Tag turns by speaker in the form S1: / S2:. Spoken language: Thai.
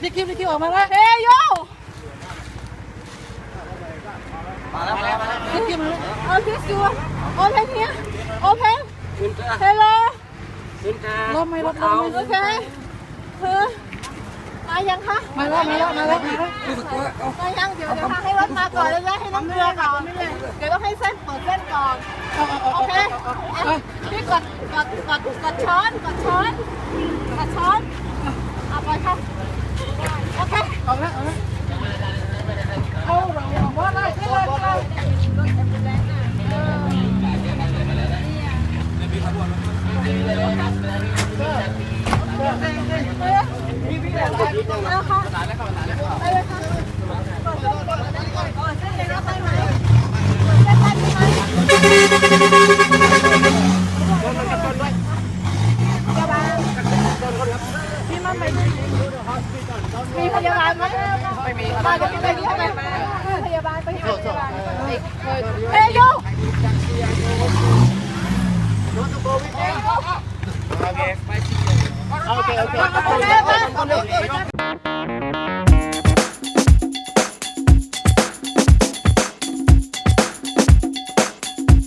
S1: พี่คิวพี่คิวออกมาแล้ว
S2: เฮ้ยโย
S3: มาแล้วมาแล้วมาแล้ว
S1: พี่คิวมาแล้ว
S2: เอาที่สัวโอเพนเฮียโอเพนเฮลโล
S3: ขึ้นจ้าร
S1: ถไม่รถรถ
S2: โอ
S1: ไม่
S2: เคเธอมายังคะ
S1: มาแล้วมาแล้วมาแล้วมาแล้ว
S2: มายังเดี๋ยวเดี๋ยวให้รถมาก่อนแล้วให้น้ำเกลือก่อนเดี๋ยวต้องให้เส้นเปิดเส้นก่อน
S1: เอาเอาเอา
S2: โอ
S1: เอา
S2: เคพี่กดกดกดกดช้อนกดช้อนกดช้อนเอาไปค่ะโอเค
S1: เอาแล้วเอาแล้วเอาเราเอาว่าได้ได้ได้ได้
S2: แล้วค่ะไปเลยค่ะกดเส้นกดเส้นกดเส้นเลยแล้วไปไห มเส้นได้ไหมมีพยาบาลไหมไม่มีมาเดี๋ยวไปที่ไหนพยาบาลไปที่พยาบาลเฮ้ยยู
S3: โอ เคไ